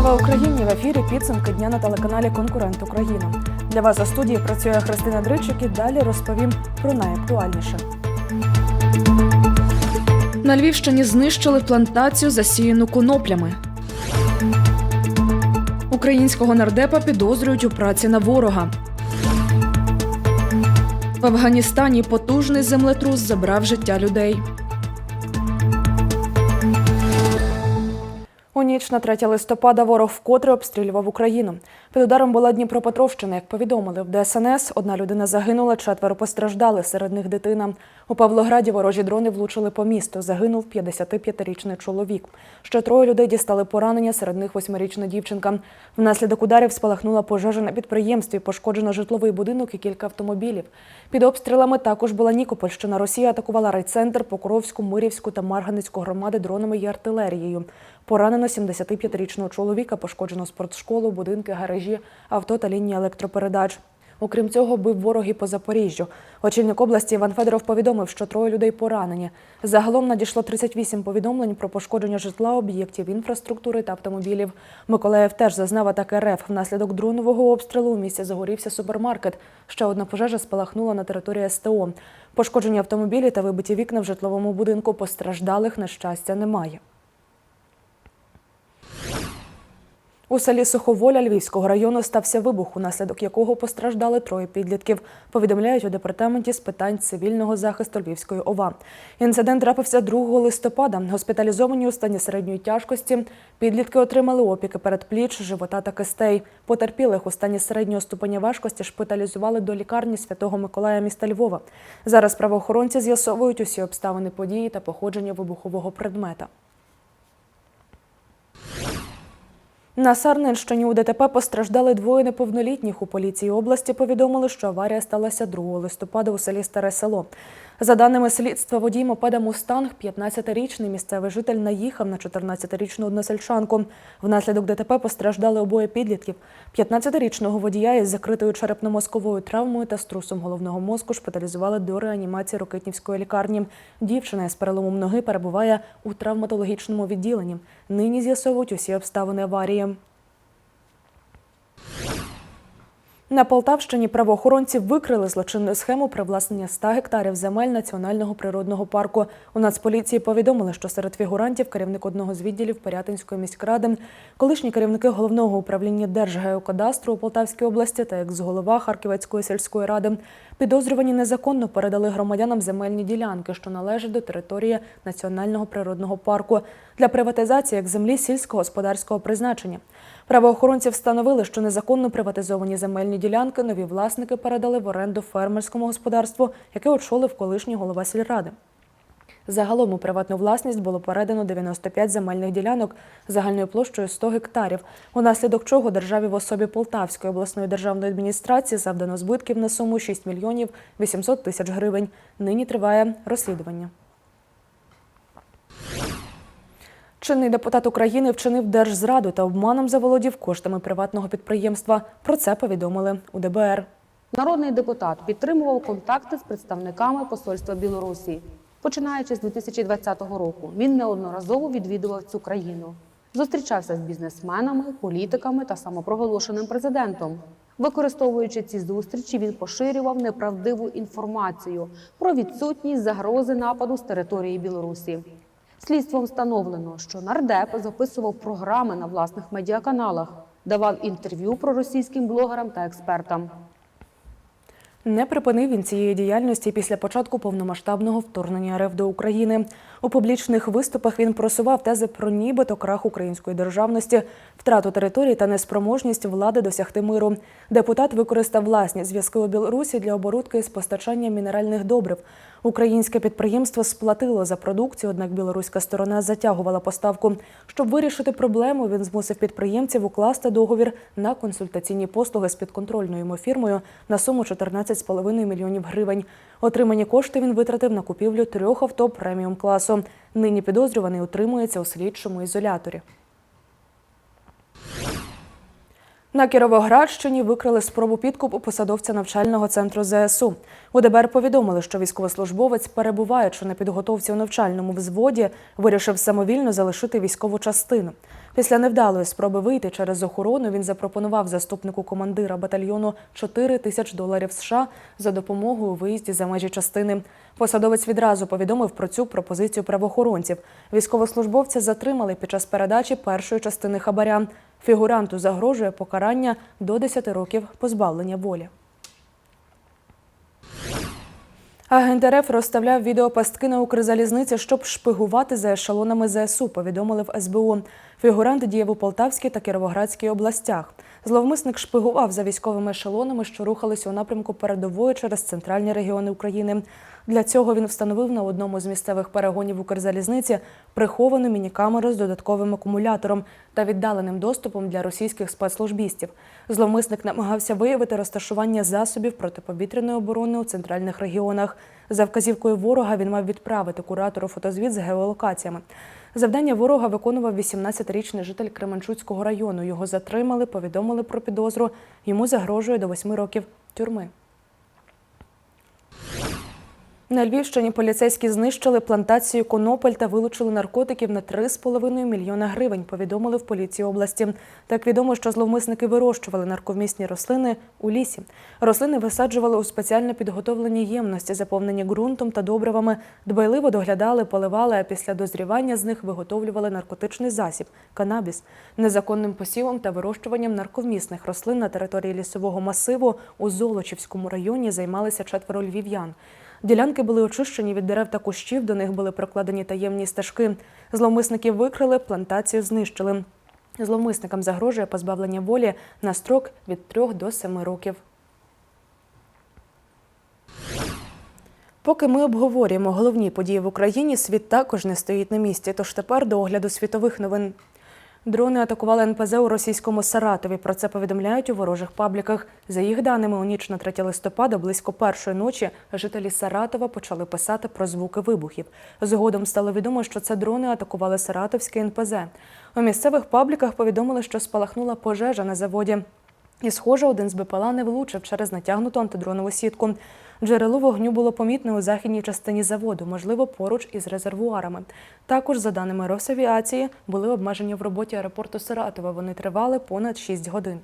Слава Україні! В ефірі підсумки дня на телеканалі Конкурент Україна. Для вас у студії працює Христина Дричик і далі розповім про найактуальніше. На Львівщині знищили плантацію, засіяну коноплями. Українського нардепа підозрюють у праці на ворога. В Афганістані потужний землетрус забрав життя людей. Ніч на 3 листопада ворог вкотре обстрілював Україну. Під ударом була Дніпропетровщина. Як повідомили в ДСНС, одна людина загинула, четверо постраждали, серед них дитина. У Павлограді ворожі дрони влучили по місту. Загинув 55-річний чоловік. Ще троє людей дістали поранення, серед них восьмирічна дівчинка. Внаслідок ударів спалахнула пожежа на підприємстві, пошкоджено житловий будинок і кілька автомобілів. Під обстрілами також була Нікопольщина. Росія атакувала райцентр, Покровську, Мирівську та Марганицьку громади дронами і артилерією. Поранено 75-річного чоловіка, пошкоджено спортшколу, будинки, гаражі, авто та лінії електропередач. Окрім цього, бив ворог і по Запоріжжю. Очільник області Іван Федоров повідомив, що троє людей поранені. Загалом надійшло 38 повідомлень про пошкодження житла, об'єктів інфраструктури та автомобілів. Миколаїв теж зазнав атаки РФ. Внаслідок дронового обстрілу у місті загорівся супермаркет. Ще одна пожежа спалахнула на території СТО. Пошкоджені автомобілі та вибиті вікна в житловому будинку. Постраждалих, на щастя, немає. У селі Суховоля Львівського району стався вибух, унаслідок якого постраждали троє підлітків. Повідомляють у департаменті з питань цивільного захисту Львівської ОВА. Інцидент трапився 2 листопада. Госпіталізовані у стані середньої тяжкості. Підлітки отримали опіки передпліч, живота та кистей. Потерпілих у стані середнього ступеня важкості шпиталізували до лікарні Святого Миколая міста Львова. Зараз правоохоронці з'ясовують усі обставини події та походження вибухового предмета. На Сарненщині у ДТП постраждали двоє неповнолітніх. У поліції області повідомили, що аварія сталася 2 листопада у селі Старе Село. За даними слідства, водій мопеда «Мустанг», 15-річний місцевий житель наїхав на 14-річну односельчанку. Внаслідок ДТП постраждали обоє підлітків. 15-річного водія із закритою черепно-мозковою травмою та струсом головного мозку шпиталізували до реанімації Рокитнівської лікарні. Дівчина із переломом ноги перебуває у травматологічному відділенні. Нині з'ясовують усі обставини аварії. На Полтавщині правоохоронці викрили злочинну схему привласнення 100 гектарів земель національного природного парку. У Нацполіції повідомили, що серед фігурантів керівник одного з відділів Порятинської міськради, колишні керівники головного управління Держгеокадастру у Полтавській області та екс-голова Харківецької сільської ради. Підозрювані незаконно передали громадянам земельні ділянки, що належать до території національного природного парку для приватизації як землі сільськогосподарського призначення. Правоохоронці встановили, що незаконно приватизовані земельні ділянки нові власники передали в оренду фермерському господарству, яке очолив колишній голова сільради. Загалом у приватну власність було передано 95 земельних ділянок загальною площею 100 гектарів, унаслідок чого державі в особі Полтавської обласної державної адміністрації завдано збитків на суму 6 мільйонів 800 тисяч гривень. Нині триває розслідування. Чинний депутат України вчинив держзраду та обманом заволодів коштами приватного підприємства. Про це повідомили у ДБР. Народний депутат підтримував контакти з представниками посольства Білорусі. Починаючи з 2020 року, він неодноразово відвідував цю країну. Зустрічався з бізнесменами, політиками та самопроголошеним президентом. Використовуючи ці зустрічі, він поширював неправдиву інформацію про відсутність загрози нападу з території Білорусі. Слідством встановлено, що нардеп записував програми на власних медіаканалах, давав інтерв'ю проросійським блогерам та експертам. Не припинив він цієї діяльності після початку повномасштабного вторгнення РФ до України. У публічних виступах він просував тези про нібито крах української державності, втрату території та неспроможність влади досягти миру. Депутат використав власні зв'язки у Білорусі для оборудки з постачання мінеральних добрив. Українське підприємство сплатило за продукцію, однак білоруська сторона затягувала поставку. Щоб вирішити проблему, він змусив підприємців укласти договір на консультаційні послуги з підконтрольною йому фірмою на суму 14,5 мільйонів гривень. Отримані кошти він витратив на купівлю трьох авто преміум класу. Нині підозрюваний утримується у слідчому ізоляторі. На Кіровоградщині викрили спробу підкупу посадовця навчального центру ЗСУ. У ДБР повідомили, що військовослужбовець, перебуваючи на підготовці у навчальному взводі, вирішив самовільно залишити військову частину. Після невдалої спроби вийти через охорону він запропонував заступнику командира батальйону 4 тисяч доларів США за допомогу у виїзді за межі частини. Посадовець відразу повідомив про цю пропозицію правоохоронців. Військовослужбовця затримали під час передачі першої частини хабаря. Фігуранту загрожує покарання до 10 років позбавлення волі. Агент РФ розставляв відеопастки на Укрзалізниці, щоб шпигувати за ешелонами ЗСУ, повідомили в СБУ. Фігурант діяв у Полтавській та Кіровоградській областях. Зловмисник шпигував за військовими ешелонами, що рухалися у напрямку передової через центральні регіони України. Для цього він встановив на одному з місцевих перегонів Укрзалізниці приховану мінікамеру з додатковим акумулятором та віддаленим доступом для російських спецслужбістів. Зловмисник намагався виявити розташування засобів протиповітряної оборони у центральних регіонах. За вказівкою ворога він мав відправити куратору фотозвіт з геолокаціями. Завдання ворога виконував 18-річний житель Кременчуцького району. Його затримали, повідомили про підозру. Йому загрожує до 8 років тюрми. На Львівщині поліцейські знищили плантацію конопель та вилучили наркотиків на 3,5 мільйона гривень, повідомили в поліції області. Так відомо, що зловмисники вирощували нарковмісні рослини у лісі. Рослини висаджували у спеціально підготовлені ємності, заповнені ґрунтом та добривами, дбайливо доглядали, поливали, а після дозрівання з них виготовлювали наркотичний засіб канабіс. Незаконним посівом та вирощуванням нарковмісних рослин на території лісового масиву у Золочівському районі займалися четверо львів'ян. Ділянки були очищені від дерев та кущів, до них були прокладені таємні стежки. Зловмисники викрили, плантацію знищили. Зловмисникам загрожує позбавлення волі на строк від 3 до 7 років. Поки ми обговорюємо головні події в Україні, світ також не стоїть на місці. Тож тепер до огляду світових новин. Дрони атакували НПЗ у російському Саратові. Про це повідомляють у ворожих пабліках. За їх даними, у ніч на 3 листопада, близько першої ночі, жителі Саратова почали писати про звуки вибухів. Згодом стало відомо, що це дрони атакували Саратовське НПЗ. У місцевих пабліках повідомили, що спалахнула пожежа на заводі. І, схоже, один з БПЛА не влучив через натягнуту антидронову сітку. Джерело вогню було помітне у західній частині заводу, можливо, поруч із резервуарами. Також, за даними Росавіації, були обмеження в роботі аеропорту Саратова. Вони тривали понад 6 годин.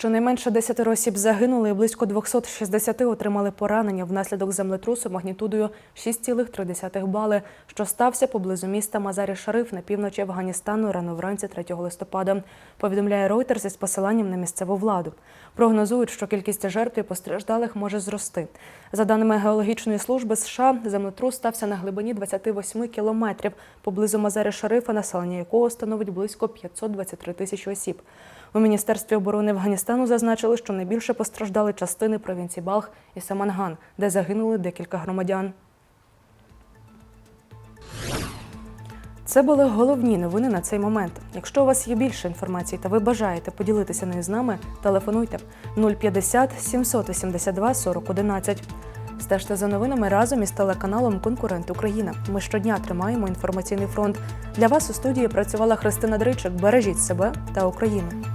Щонайменше 10 осіб загинули і близько 260 отримали поранення внаслідок землетрусу магнітудою 6,3 бали, що стався поблизу міста Мазарі-Шариф на півночі Афганістану рано вранці 3 листопада. Повідомляє Reuters із посиланням на місцеву владу. Прогнозують, що кількість жертв і постраждалих може зрости. За даними геологічної служби США, землетрус стався на глибині 28 кілометрів поблизу Мазарі-Шарифа, населення якого становить близько 523 тисячі осіб. У Міністерстві оборони Афганістану зазначили, що найбільше постраждали частини провінцій Балх і Саманган, де загинули декілька громадян. Це були головні новини на цей момент. Якщо у вас є більше інформації та ви бажаєте поділитися нею з нами, телефонуйте 050 782 40 11. Стежте за новинами разом із телеканалом Конкурент Україна. Ми щодня тримаємо інформаційний фронт. Для вас у студії працювала Христина Дричик. Бережіть себе та Україну.